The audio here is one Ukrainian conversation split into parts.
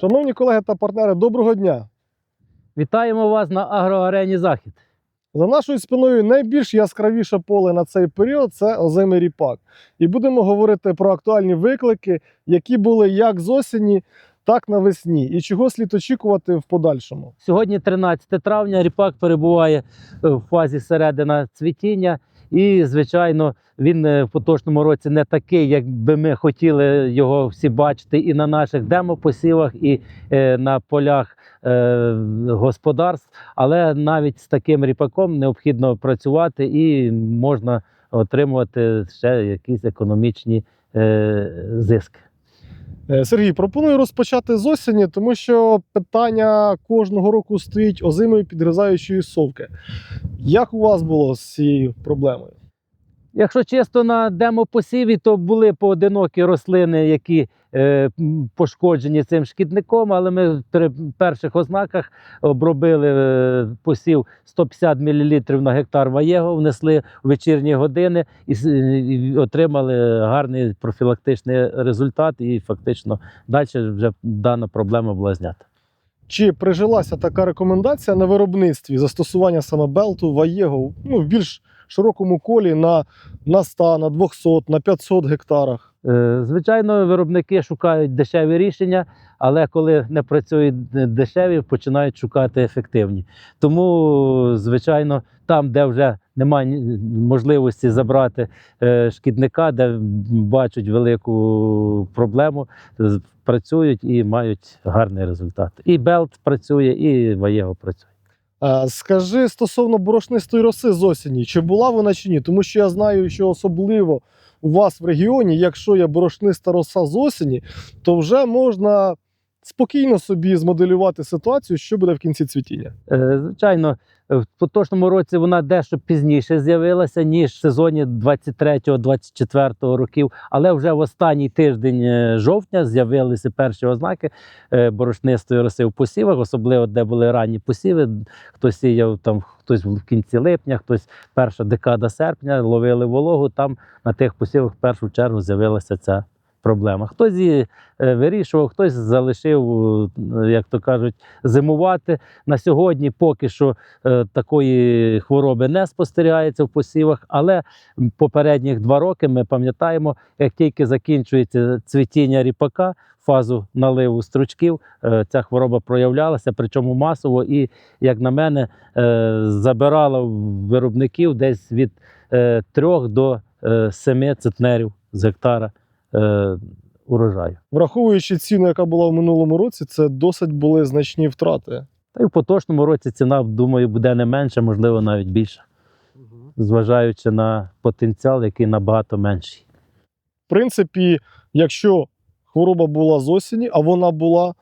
Шановні колеги та партнери, доброго дня! Вітаємо вас на агроарені Захід. За нашою спиною найбільш яскравіше поле на цей період це озимий ріпак. І будемо говорити про актуальні виклики, які були як з осені, так навесні, і чого слід очікувати в подальшому. Сьогодні 13 травня. Ріпак перебуває е, в фазі середина цвітіння. І, звичайно, він е, в поточному році не такий, як би ми хотіли його всі бачити і на наших демопосівах, і е, на полях е, господарств. Але навіть з таким ріпаком необхідно працювати і можна отримувати ще якісь економічні зиски. Е, Сергій, пропоную розпочати з осені, тому що питання кожного року стоїть озимої підгризаючої совки. Як у вас було з цією проблемою? Якщо чисто на демопосіві, то були поодинокі рослини, які е, пошкоджені цим шкідником, але ми при перших ознаках обробили е, посів 150 мл на гектар ваєго, внесли в вечірні години і, і отримали гарний профілактичний результат. І фактично далі вже дана проблема була знята. Чи прижилася така рекомендація на виробництві застосування саме белту, ваєго ну, більш широкому колі на, на 100, на 200, на 500 гектарах? Е, Звичайно, виробники шукають дешеві рішення, але коли не працюють дешеві, починають шукати ефективні. Тому, звичайно, там, де вже немає можливості забрати е, шкідника, де бачать велику проблему, працюють і мають гарний результат. І Белт працює, і Ваєго працює. А, скажи стосовно борошнистої роси з осені, чи була вона чи ні? Тому що я знаю, що особливо у вас в регіоні, якщо є борошниста роса з осені, то вже можна спокійно собі змоделювати ситуацію, що буде в кінці цвітіння. Е, Звичайно, е, в поточному році вона дещо пізніше з'явилася, ніж в сезоні 23-24 років. Але вже в останній тиждень е, жовтня з'явилися перші ознаки борошнистої роси в посівах, особливо де були ранні посіви. Хтось сіяв там, хтось в кінці липня, хтось перша декада серпня, ловили вологу. Там на тих посівах в першу чергу з'явилася ця. Проблема. Хтось її е, вирішував, хтось залишив, е, як то кажуть, зимувати. На сьогодні поки що е, такої хвороби не спостерігається в посівах, але попередніх два роки ми пам'ятаємо, як тільки закінчується цвітіння ріпака, фазу наливу стручків, ця хвороба проявлялася, причому масово, і, як на мене, забирала виробників десь від е, 3 до е, 7 центнерів з гектара урожаю. Враховуючи ціну, яка була в минулому році, це досить були значні втрати. Та й в поточному році ціна, думаю, буде не менша, можливо, навіть більша. зважаючи на потенціал, який набагато менший. В принципі, якщо хвороба була з осені, а вона була,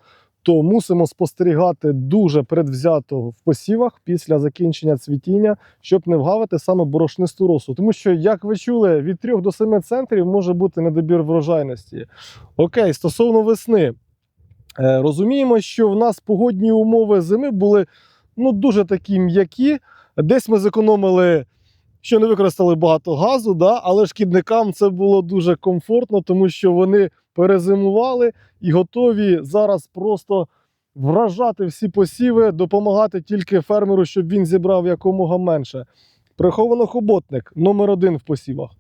то мусимо спостерігати дуже предвзято в посівах після закінчення цвітіння, щоб не вгавити саме борошнисту росу. Тому що, як ви чули, від 3 до 7 центрів може бути недобір врожайності. Окей, стосовно весни. Е, Розуміємо, що в нас погодні умови зими були ну, дуже такі м'які. Десь ми зекономили що не використали багато газу, да? але шкідникам це було дуже комфортно, тому що вони перезимували і готові зараз просто вражати всі посіви, допомагати тільки фермеру, щоб він зібрав якомога менше. Приховано-хоботник номер один в посівах.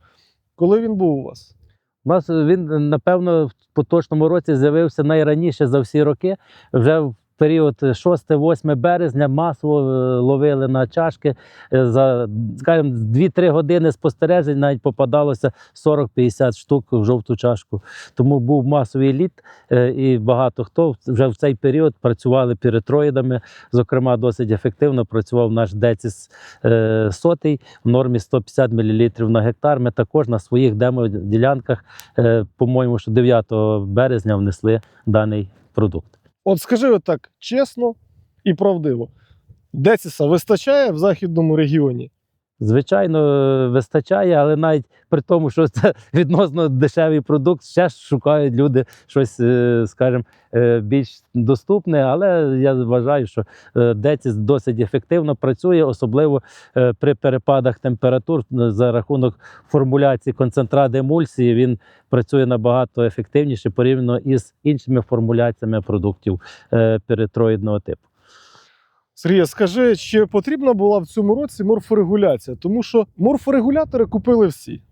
Коли він був у вас? У нас він, напевно, в поточному році з'явився найраніше за всі роки. Вже в період 6-8 березня масово е, ловили на чашки. Е, За скажімо, 2-3 години спостережень навіть попадалося 40-50 штук в жовту чашку. Тому був масовий літ, е, і багато хто вже в цей період працювали піретроїдами. Зокрема, досить ефективно працював наш Децис е, сотий в нормі 150 мл на гектар. Ми також на своїх демоділянках, по-моєму, що 9 березня внесли даний продукт. От скажи отак чесно і правдиво. Десіса вистачає в західному регіоні? Звичайно, вистачає, але навіть при тому, що це відносно дешевий продукт, ще шукають люди щось, е, скажімо, е, більш доступне. Але я вважаю, що е, досить ефективно працює, особливо при перепадах температур за рахунок формуляції концентрат емульсії. Він працює набагато ефективніше порівняно із іншими формуляціями продуктів перитроїдного типу. Сергій, скажи, чи потрібна була в цьому році морфорегуляція? Тому що морфорегулятори купили всі.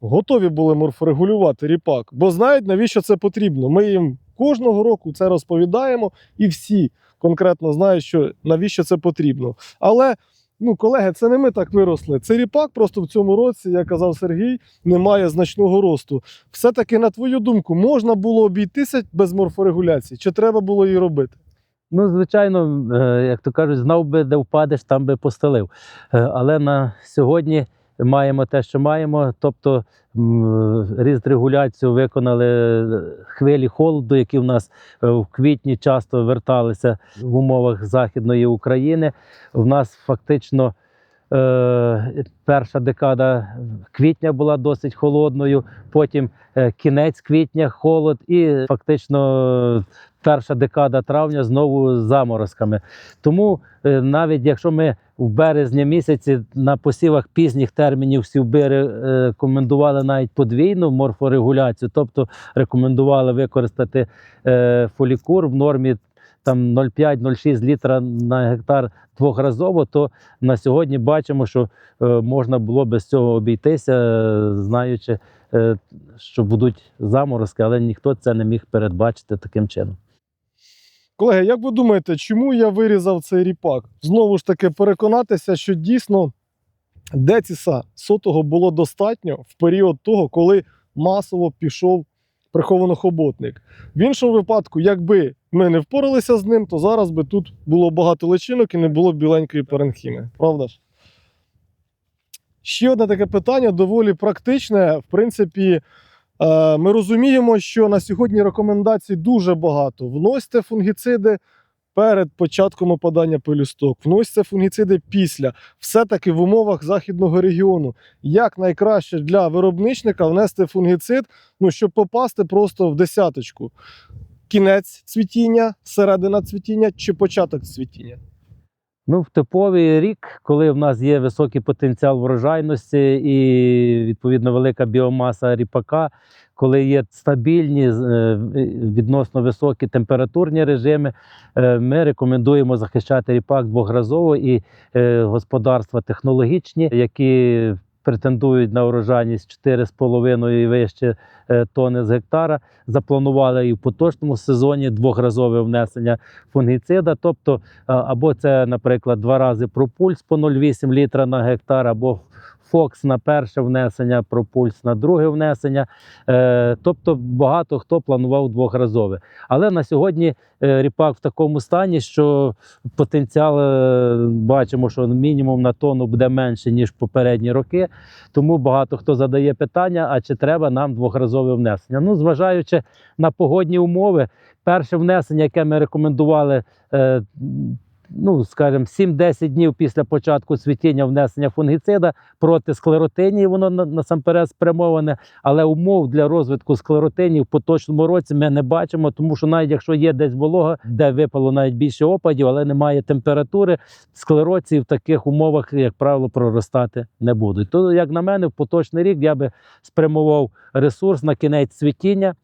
Готові були морфорегулювати ріпак, бо знають, навіщо це потрібно. Ми їм кожного року це розповідаємо, і всі конкретно знають, що навіщо це потрібно. Але, ну, колеги, це не ми так виросли. Це ріпак просто в цьому році, як казав Сергій, не має значного росту. Все-таки, на твою думку, можна було обійтися без морфорегуляції, чи треба було її робити? Ну, звичайно, е, як то кажуть, знав би, де впадеш, там би постелив. Е, Але на сьогодні маємо те, що маємо. Тобто різрегуляцію виконали е, хвилі холоду, які в нас в квітні часто верталися в умовах Західної України. В нас фактично. Перша декада квітня була досить холодною, потім кінець квітня, холод, і фактично перша декада травня знову з заморозками. Тому е, навіть якщо ми в березні місяці на посівах пізніх термінів сівби ре- рекомендували навіть подвійну морфорегуляцію, тобто рекомендували використати е, фолікур в нормі там 0,5-0,6 літра на гектар двохразово, то на сьогодні бачимо, що е, можна було без цього обійтися, знаючи, що будуть заморозки, але ніхто це не міг передбачити таким чином. Колеги, як ви думаєте, чому я вирізав цей ріпак? Знову ж таки, переконатися, що дійсно Деціса сотого було достатньо в період того, коли масово пішов приховано-хоботник. В іншому випадку, якби ми не впоралися з ним, то зараз би тут було багато личинок і не було біленької паренхіми. Правда ж? Ще одне таке питання доволі практичне. В принципі, Ми розуміємо, що на сьогодні рекомендацій дуже багато. Вносьте фунгіциди перед початком опадання пелюсток, вносьте фунгіциди після. Все-таки в умовах західного регіону. Як найкраще для виробничника внести фунгіцид, ну, щоб попасти просто в десяточку. Кінець цвітіння, середина цвітіння чи початок цвітіння. Ну, в типовий рік, коли в нас є високий потенціал врожайності і відповідно велика біомаса ріпака, коли є стабільні е, відносно високі температурні режими, е, ми рекомендуємо захищати ріпак двохразово і е, господарства технологічні, які претендують на урожайність 4,5 і вище е, тони з гектара. Запланували і в поточному сезоні двохразове внесення фунгіцида. Тобто або це, наприклад, два рази пропульс по 0,8 літра на гектар, або Фокс на перше внесення, пропульс на друге внесення. Е, тобто багато хто планував двохразове. Але на сьогодні е, ріпак в такому стані, що потенціал е, бачимо, що мінімум на тонну буде менше, ніж попередні роки. Тому багато хто задає питання: а чи треба нам двохразове внесення? Ну, зважаючи на погодні умови, перше внесення, яке ми рекомендували. Ну, скажімо, 7-10 днів після початку цвітіння внесення фунгіцида проти склеротинії, воно насамперед спрямоване, але умов для розвитку склеротинів в поточному році ми не бачимо, тому що навіть якщо є десь волога, де випало навіть більше опадів, але немає температури, склероції в таких умовах, як правило, проростати не будуть. То, як на мене, в поточний рік я би спрямував ресурс на кінець цвітіння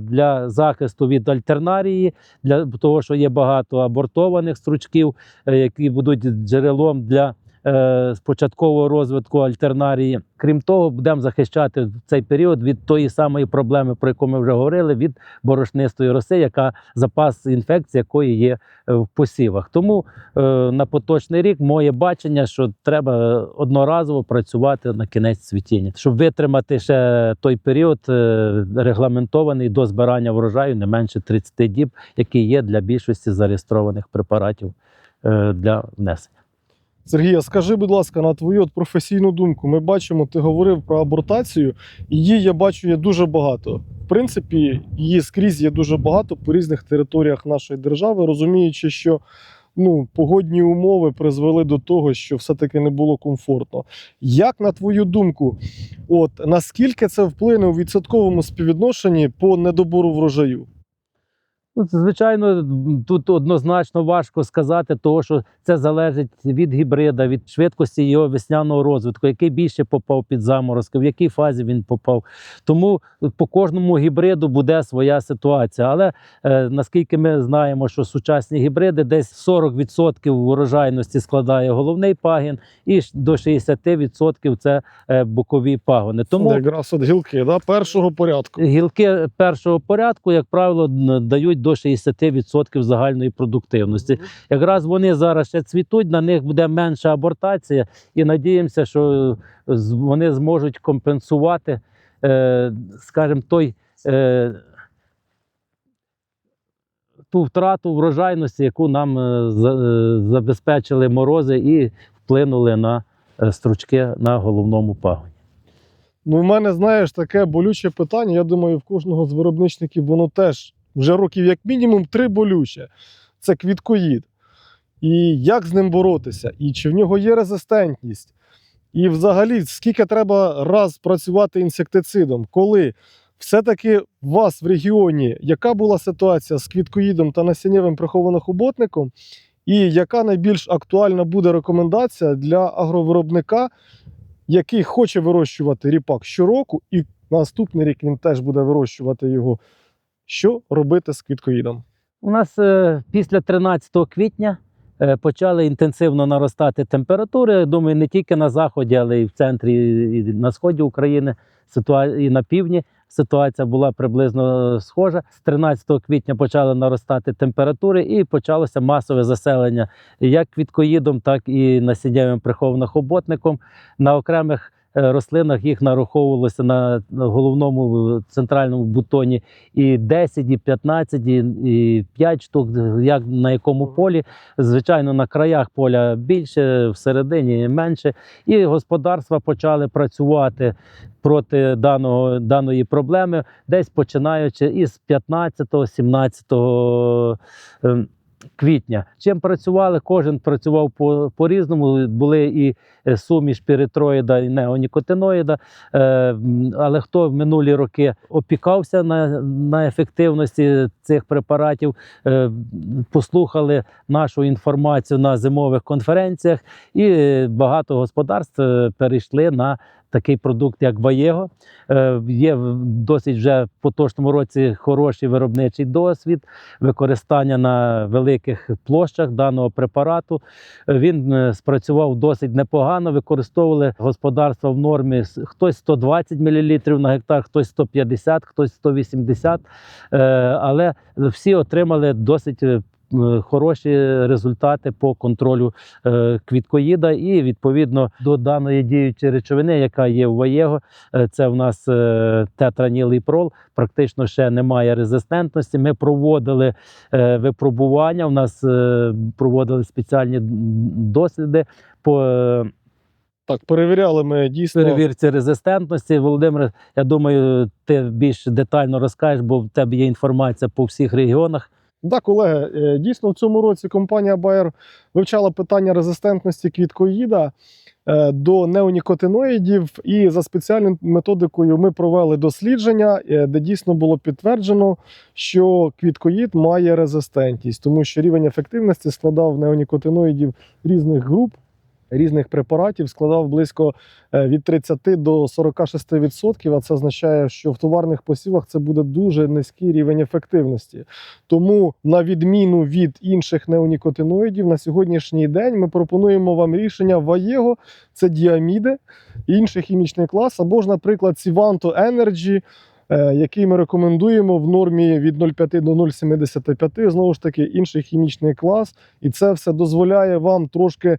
для захисту від альтернарії, для того, що є багато абортованих стручків, е, які будуть джерелом для е, початкового розвитку альтернарії. Крім того, будемо захищати в цей період від тої самої проблеми, про яку ми вже говорили, від борошнистої роси, яка запас інфекції, якої є е, в посівах. Тому е, на поточний рік моє бачення, що треба одноразово працювати на кінець цвітіння, щоб витримати ще той період регламентований до збирання врожаю не менше 30 діб, який є для більшості зареєстрованих препаратів для внесення. Сергія, скажи, будь ласка, на твою от професійну думку. Ми бачимо, ти говорив про абортацію. Її я бачу є дуже багато. В принципі, її скрізь є дуже багато по різних територіях нашої держави, розуміючи, що ну, погодні умови призвели до того, що все-таки не було комфортно. Як на твою думку, от наскільки це вплине у відсотковому співвідношенні по недобору врожаю? Ну, звичайно, тут однозначно важко сказати, того що це залежить від гібрида, від швидкості його весняного розвитку, який більше попав під заморозки, в якій фазі він попав. Тому по кожному гібриду буде своя ситуація. Але е, наскільки ми знаємо, що сучасні гібриди десь 40% урожайності складає головний пагін, і до 60% це е, бокові пагони. Тому якраз от гілки да? першого порядку. Гілки першого порядку, як правило, дають до 60% загальної продуктивності. Якраз вони зараз ще цвітуть, на них буде менша абортація, і надіємося, що вони зможуть компенсувати, е, скажімо, той. Е, ту втрату врожайності, яку нам е, за- е, забезпечили морози і вплинули на е, стручки на головному пагоні. Ну, в мене, знаєш, таке болюче питання. Я думаю, в кожного з виробничників воно теж вже років як мінімум три болюче. Це квіткоїд. І як з ним боротися? І чи в нього є резистентність? І взагалі, скільки треба раз працювати інсектицидом, коли все-таки у вас в регіоні, яка була ситуація з квіткоїдом та насіннєвим прихованохоботником, і яка найбільш актуальна буде рекомендація для агровиробника, який хоче вирощувати ріпак щороку, і наступний рік він теж буде вирощувати його. Що робити з квіткоїдом? У нас е, після 13 квітня е, почали інтенсивно наростати температури. Думаю, не тільки на заході, але й в центрі, і на сході України, і на півдні. Ситуація була приблизно схожа. З 13 квітня почали наростати температури, і почалося масове заселення як квіткоїдом, так і насіннєвим прихованим На окремих рослинах їх нараховувалося на головному е, центральному бутоні і 10, і 15, і, і 5 штук, як на якому полі. Звичайно, на краях поля більше, всередині менше. І господарства почали працювати проти даного, даної проблеми, десь починаючи із 15-17 ем, квітня. Чим працювали? Кожен працював по, по-різному. Були і е, суміш піритроїда, і неонікотиноїда. Е, але хто в минулі роки опікався на, на ефективності цих препаратів, е, послухали нашу інформацію на зимових конференціях, і багато господарств перейшли на такий продукт, як Ваєго. Е, Є досить вже в поточному році хороший виробничий досвід використання на великих площах даного препарату. Він е, спрацював досить непогано. Використовували господарства в нормі хтось 120 мл на гектар, хтось 150, хтось 180. Е, Але всі отримали досить. Е, Хороші результати по контролю е, квіткоїда, і відповідно до даної діючої речовини, яка є у Ваєго, е, це в нас тетранілий прол, практично ще немає резистентності. Ми проводили випробування. У нас проводили спеціальні досліди по Так, перевіряли ми дійсно. перевірці резистентності. Володимир, я думаю, ти більш детально розкажеш, бо в тебе є інформація по всіх регіонах. Так, колеги, е, дійсно в цьому році компанія Bayer вивчала питання резистентності квіткоїда е, до неонікотиноїдів, і за спеціальною методикою ми провели дослідження, е, де дійсно було підтверджено, що квіткоїд має резистентність, тому що рівень ефективності складав неонікотиноїдів різних груп. Різних препаратів складав близько е, від 30 до 46%, а це означає, що в товарних посівах це буде дуже низький рівень ефективності. Тому, на відміну від інших неонікотиноїдів, на сьогоднішній день ми пропонуємо вам рішення Ваєго, це діаміди, інший хімічний клас, або ж, наприклад, Сіванто Energy, е, який ми рекомендуємо в нормі від 0,5 до 0,75. Знову ж таки, інший хімічний клас. І це все дозволяє вам трошки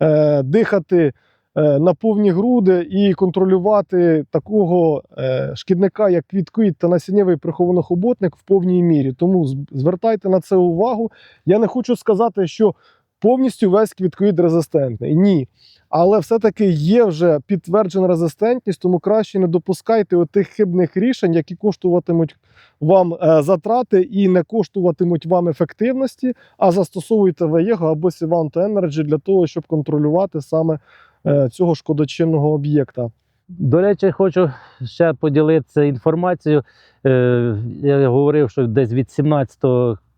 е, дихати. е, На повні груди і контролювати такого е, шкідника, як квіткоїд та насіннєвий прихованохоботник в повній мірі. Тому звертайте на це увагу. Я не хочу сказати, що повністю весь квіткоїд резистентний. Ні. Але все-таки є вже підтверджена резистентність, тому краще не допускайте отих хибних рішень, які коштуватимуть вам е, затрати і не коштуватимуть вам ефективності, а застосовуйте ВЕГО або Sivanto Energy для того, щоб контролювати саме е, цього шкодочинного об'єкта. До речі, хочу ще поділитися інформацією. Е, Я говорив, що десь від 17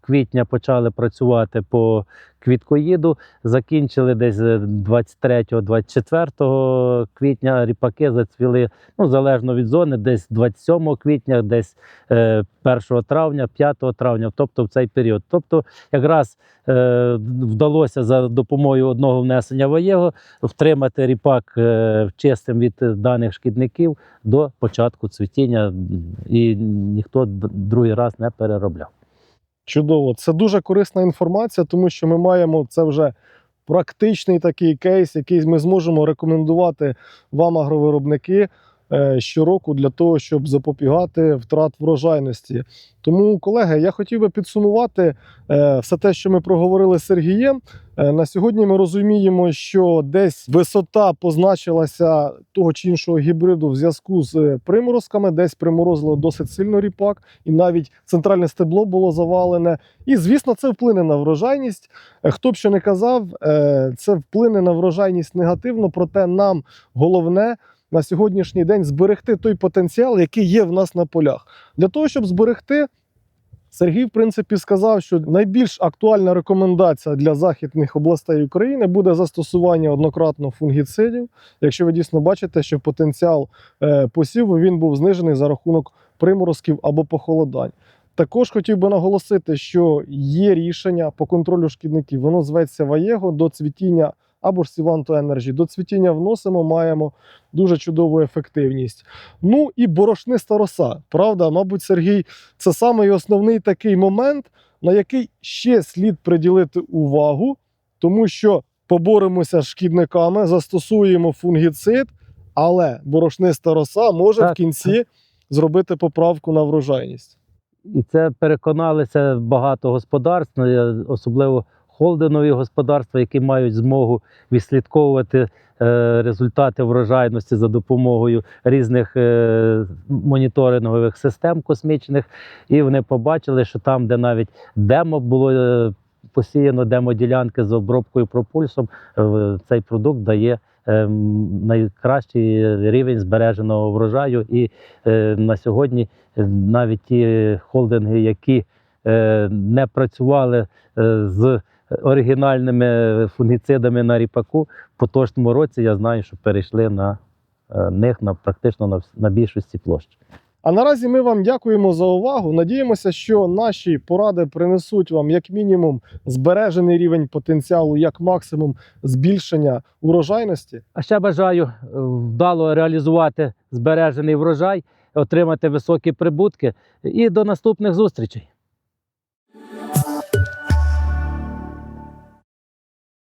квітня почали працювати по квіткоїду, закінчили десь 23-24 квітня ріпаки зацвіли, ну, залежно від зони, десь 27 квітня, десь е, 1 травня, 5 травня, тобто в цей період. Тобто, якраз е, вдалося за допомогою одного внесення воєго втримати ріпак е, чистим від даних шкідників до початку цвітіння, і ніхто другий раз не переробляв. Чудово, це дуже корисна інформація, тому що ми маємо це вже практичний такий кейс, який ми зможемо рекомендувати вам, агровиробники, щороку для того, щоб запобігати втрат врожайності. Тому, колеги, я хотів би підсумувати е, все те, що ми проговорили з Сергієм. Е, На сьогодні ми розуміємо, що десь висота позначилася того чи іншого гібриду в зв'язку з е, приморозками, десь приморозило досить сильно ріпак, і навіть центральне стебло було завалене. І звісно, це вплине на врожайність. Е, Хто б що не казав, е, це вплине на врожайність негативно, проте нам головне. На сьогоднішній день зберегти той потенціал, який є в нас на полях. Для того, щоб зберегти, Сергій, в принципі, сказав, що найбільш актуальна рекомендація для західних областей України буде застосування однократно фунгіцидів. Якщо ви дійсно бачите, що потенціал е, посіву він був знижений за рахунок приморозків або похолодань. Також хотів би наголосити, що є рішення по контролю шкідників. Воно зветься Ваєго до цвітіння або ж Sivanto Energy. До цвітіння вносимо, маємо дуже чудову ефективність. Ну і борошниста роса. Правда, мабуть, Сергій, це самий основний такий момент, на який ще слід приділити увагу, тому що поборемося з шкідниками, застосуємо фунгіцид, але борошниста роса може в кінці зробити поправку на врожайність. І це переконалися багато господарств, ну, особливо холдингові господарства, які мають змогу відслідковувати е, результати врожайності за допомогою різних е, моніторингових систем космічних. І вони побачили, що там, де навіть демо було е, посіяно, демо-ділянки з обробкою пропульсом, цей продукт дає. Найкращий рівень збереженого врожаю, і на сьогодні навіть ті холдинги, які не працювали з оригінальними фунгіцидами на ріпаку, в поточному році я знаю, що перейшли на е, них на практично на, на більшості площ. А наразі ми вам дякуємо за увагу. Надіємося, що наші поради принесуть вам як мінімум збережений рівень потенціалу, як максимум збільшення урожайності. А ще бажаю е, вдало реалізувати збережений врожай, отримати високі прибутки і до наступних зустрічей.